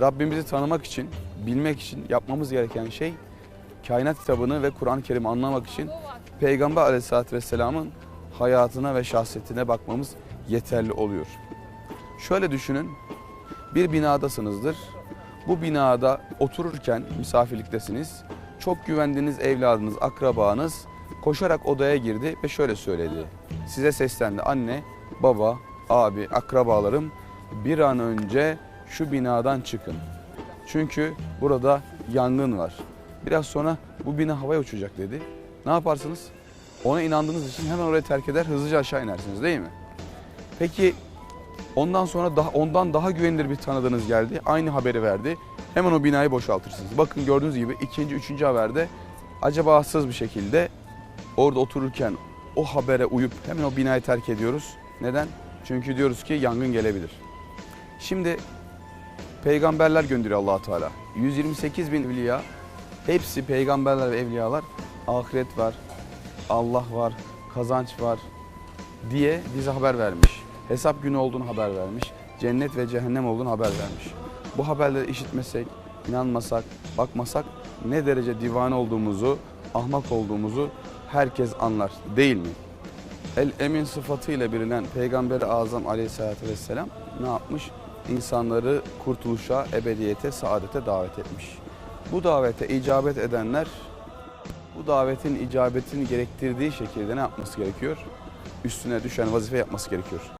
Rabbimizi tanımak için, bilmek için yapmamız gereken şey kainat kitabını ve Kur'an-ı Kerim'i anlamak için Peygamber aleyhissalatü vesselamın hayatına ve şahsiyetine bakmamız yeterli oluyor. Şöyle düşünün, bir binadasınızdır. Bu binada otururken misafirliktesiniz. Çok güvendiğiniz evladınız, akrabanız koşarak odaya girdi ve şöyle söyledi. Size seslendi. Anne, baba, abi, akrabalarım bir an önce şu binadan çıkın. Çünkü burada yangın var. Biraz sonra bu bina havaya uçacak dedi. Ne yaparsınız? Ona inandığınız için hemen orayı terk eder, hızlıca aşağı inersiniz değil mi? Peki ondan sonra daha, ondan daha güvenilir bir tanıdığınız geldi. Aynı haberi verdi. Hemen o binayı boşaltırsınız. Bakın gördüğünüz gibi ikinci, üçüncü haberde acaba hassız bir şekilde orada otururken o habere uyup hemen o binayı terk ediyoruz. Neden? Çünkü diyoruz ki yangın gelebilir. Şimdi peygamberler gönderiyor allah Teala. 128 bin evliya, hepsi peygamberler ve evliyalar. Ahiret var, Allah var, kazanç var diye bize haber vermiş. Hesap günü olduğunu haber vermiş. Cennet ve cehennem olduğunu haber vermiş. Bu haberleri işitmesek, inanmasak, bakmasak ne derece divane olduğumuzu, ahmak olduğumuzu herkes anlar değil mi? El Emin sıfatıyla bilinen Peygamber-i Azam aleyhissalatü vesselam ne yapmış? İnsanları kurtuluşa, ebediyete, saadete davet etmiş. Bu davete icabet edenler bu davetin icabetini gerektirdiği şekilde ne yapması gerekiyor? Üstüne düşen vazife yapması gerekiyor.